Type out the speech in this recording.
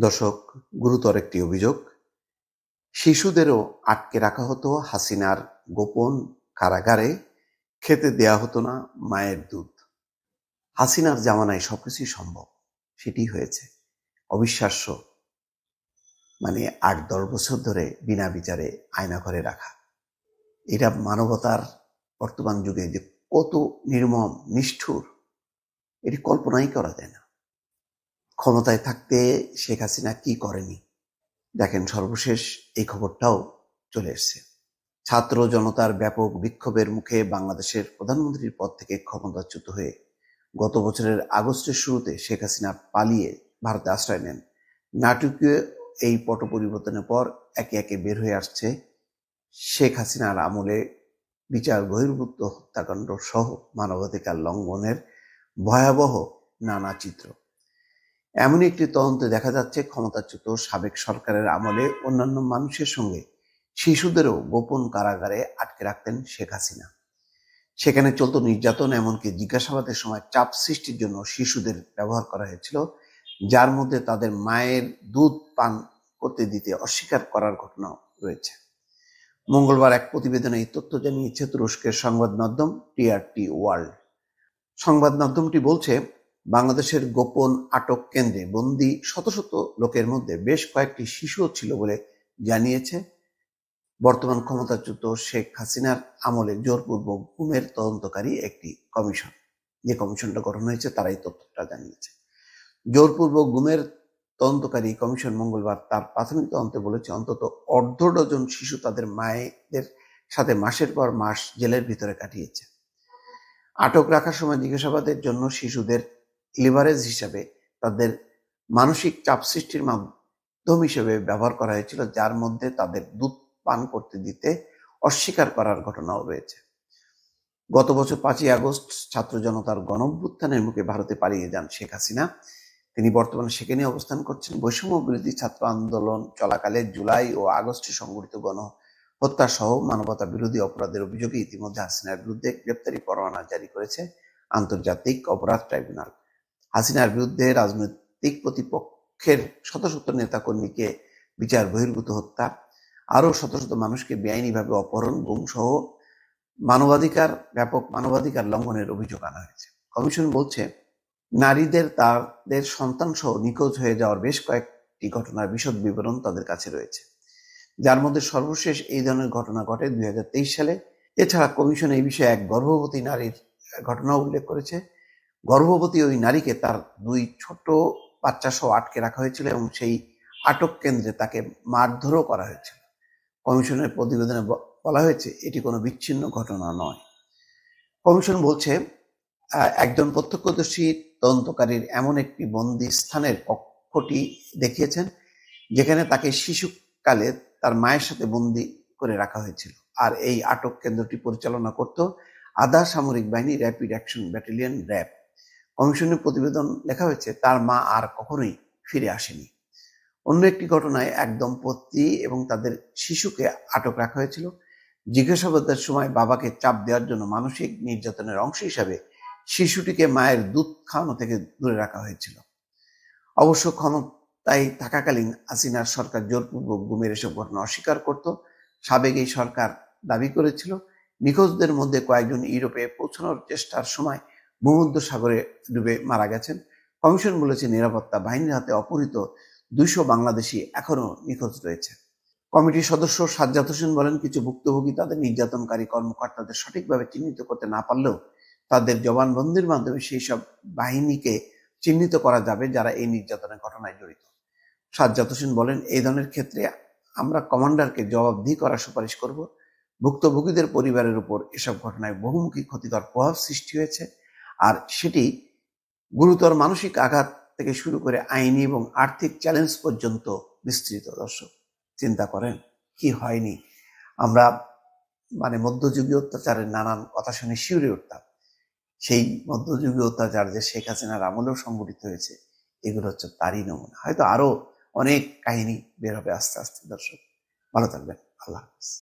দর্শক, গুরুতর একটি অভিযোগ। শিশুদেরও আটকে রাখা হতো হাসিনার গোপন কারাগারে, খেতে দেয়া হতো না মায়ের দুধ। হাসিনার জামানায় সবকিছুই সম্ভব সেটি হয়েছে। অবিশ্বাস্য মানে আট দশ বছর ধরে বিনা বিচারে আয়না ঘরে রাখা। এটা মানবতার বর্তমান যুগে যে কত নির্মম, নিষ্ঠুর, এটি কল্পনাই করা যায় না। ক্ষমতায় থাকতে শেখ হাসিনা কি করেনি? দেখেন, সর্বশেষ এই খবরটাও চলে এসছে। ছাত্র জনতার ব্যাপক বিক্ষোভের মুখে বাংলাদেশের প্রধানমন্ত্রীর পদ থেকে ক্ষমতাচ্যুত হয়ে গত বছরের আগস্টের শুরুতে শেখ হাসিনা পালিয়ে ভারতে আশ্রয় নেন। নাটকীয় এই পট পরিবর্তনের পর একে একে বের হয়ে আসছে শেখ হাসিনার আমলে বিচার বহির্ভূত হত্যাকাণ্ড সহ মানবাধিকার লঙ্ঘনের ভয়াবহ নানা চিত্র। এমনই একটি তদন্তে দেখা যাচ্ছে ক্ষমতাচ্যুত সাবেক সরকারের আমলে অন্যান্য মানুষের সঙ্গে শিশুদেরও গোপন কারাগারে আটকে রাখতেন শেখ হাসিনা। সেখানে চলত নির্যাতন, এমনকি জিজ্ঞাসাবাদের সময় চাপ সৃষ্টির জন্য শিশুদের ব্যবহার করা হয়েছিল, যার মধ্যে তাদের মায়ের দুধ পান করতে দিতে অস্বীকার করার ঘটনা রয়েছে। মঙ্গলবার এক প্রতিবেদনে এই তথ্য জানিয়েছে তুরস্কের সংবাদ মাধ্যম টিআরটি ওয়ার্ল্ড। সংবাদ মাধ্যমটি বলছে বাংলাদেশের গোপন আটক কেন্দ্রে বন্দি শত শত লোকের মধ্যে বেশ কয়েকটি শিশুও ছিল বলে জানিয়েছে বর্তমান ক্ষমতাচ্যুত শেখ হাসিনার আমলে জোরপূর্বক গুমের তদন্তকারী একটি কমিশন। যে কমিশনটা গঠন হয়েছে, তারাই তথ্যটা জানিয়েছে। জোরপূর্বক গুমের তদন্তকারী কমিশন মঙ্গলবার তার প্রাথমিক তদন্তে বলেছে, অন্তত অর্ধ ডজন শিশু তাদের মায়েদের সাথে মাসের পর মাস জেলের ভিতরে কাটিয়েছে। আটক রাখার সময় জিজ্ঞাসাবাদের জন্য শিশুদের লিভারেজ হিসাবে তাদের মানসিক চাপ সৃষ্টির মাধ্যম হিসেবে ব্যবহার করা হয়েছিল, যার মধ্যে তাদের দুধ পান করতে দিতে অস্বীকার করার ঘটনাও রয়েছে। গত বছর পাঁচই আগস্ট ছাত্র জনতার গণভ্যুত্থানের মুখে ভারতে পালিয়ে যান শেখ হাসিনা। তিনি বর্তমানে সেখানে অবস্থান করছেন। বৈষম্য বিরোধী ছাত্র আন্দোলন চলাকালে জুলাই ও আগস্টে সংঘটিত গণ হত্যা সহ মানবতা বিরোধী অপরাধের অভিযোগে ইতিমধ্যে হাসিনার বিরুদ্ধে গ্রেপ্তারি পরোয়ানা জারি করেছে আন্তর্জাতিক অপরাধ ট্রাইব্যুনাল। হাসিনার বিরুদ্ধে রাজনৈতিক প্রতিপক্ষের শত শত নেতাকর্মীকে বিচার বহির্ভূত হত্যা, আরও শত শত মানুষকে বেআইনিভাবে অপহরণ গুম সহ মানবাধিকার, ব্যাপক মানবাধিকার লঙ্ঘনের অভিযোগ আনা হয়েছে। কমিশন বলছে, নারীদের তাদের সন্তান সহ নিখোঁজ হয়ে যাওয়ার বেশ কয়েকটি ঘটনার বিশদ বিবরণ তাদের কাছে রয়েছে। যার মধ্যে সর্বশেষ এই ধরনের ঘটনা ঘটে দুই হাজার তেইশ সালে। এছাড়া কমিশন এই বিষয়ে এক গর্ভবতী নারীর ঘটনা উল্লেখ করেছে। গর্ভবতী ওই নারীকে তার দুই ছোট বাচ্চা সহ আটকে রাখা হয়েছিল এবং সেই আটক কেন্দ্রে তাকে মারধরও করা হয়েছিল কমিশনের প্রতিবেদনে বলা হয়েছে, এটি কোনো বিচ্ছিন্ন ঘটনা নয়। কমিশন বলছে একজন প্রত্যক্ষদর্শী তদন্তকারীর এমন একটি বন্দি স্থানের কক্ষটি দেখিয়েছেন, যেখানে তাকে শিশুকালে তার মায়ের সাথে বন্দি করে রাখা হয়েছিল। আর এই আটক কেন্দ্রটি পরিচালনা করত আধা সামরিক বাহিনী র্যাপিড অ্যাকশন ব্যাটালিয়ন র্যাব। কমিশনের প্রতিবেদন লেখা হয়েছে, তার মা আর কখনোই ফিরে আসেনি। অন্য একটি ঘটনায় এক দম্পতি এবং তাদের শিশুকে আটক রাখা হয়েছিল। জিজ্ঞাসাবাদের সময় বাবাকে চাপ দেওয়ার জন্য মানসিক নির্যাতনের অংশ হিসাবে শিশুটিকে মায়ের দুধ খাওয়ানো থেকে দূরে রাখা হয়েছিল। অবশ্য ক্ষমতায় থাকাকালীন আসিনার সরকার জোরপূর্বক গুমের এসব ঘটনা অস্বীকার করত। সাবেক এই সরকার দাবি করেছিল, নিখোঁজদের মধ্যে কয়েকজন ইউরোপে পৌঁছানোর চেষ্টার সময় ভূমধ্য সাগরে ডুবে মারা গেছেন। কমিশন বলেছে নিরাপত্তা বাহিনীর হাতে অপহৃত দুইশো বাংলাদেশি এখনও নিখোঁজ রয়েছে। কমিটির সদস্য সাজ্জাদ হোসেন বলেন, কিছু ভুক্তভোগী তাদের নির্যাতনকারী কর্মকর্তাদের সঠিকভাবে চিহ্নিত করতে না পারলেও তাদের জবানবন্দির মাধ্যমে সেই সব বাহিনীকে চিহ্নিত করা যাবে যারা এই নির্যাতনের ঘটনায় জড়িত। সাজ্জাদ হোসেন বলেন, এই ধরনের ক্ষেত্রে আমরা কমান্ডারকে জবাবদিহি করার সুপারিশ করব। ভুক্তভোগীদের পরিবারের উপর এসব ঘটনায় বহুমুখী ক্ষতিকর প্রভাব সৃষ্টি হয়েছে। আর সেটি গুরুতর মানসিক আঘাত থেকে শুরু করে আইনি এবং আর্থিক চ্যালেঞ্জ পর্যন্ত বিস্তৃত। দর্শক, চিন্তা করেন, কি হয়নি? আমরা মানে মধ্যযুগীয় অত্যাচারের নানান কথা শুনে শিউরে উঠতাম। সেই মধ্যযুগীয় অত্যাচার যে শেখ হাসিনার আমলেও সংগঠিত হয়েছে, এগুলো হচ্ছে তারই নমুনা। হয়তো আরও অনেক কাহিনী বের হবে আস্তে আস্তে। দর্শক, ভালো থাকবেন। আল্লাহ হাফিজ।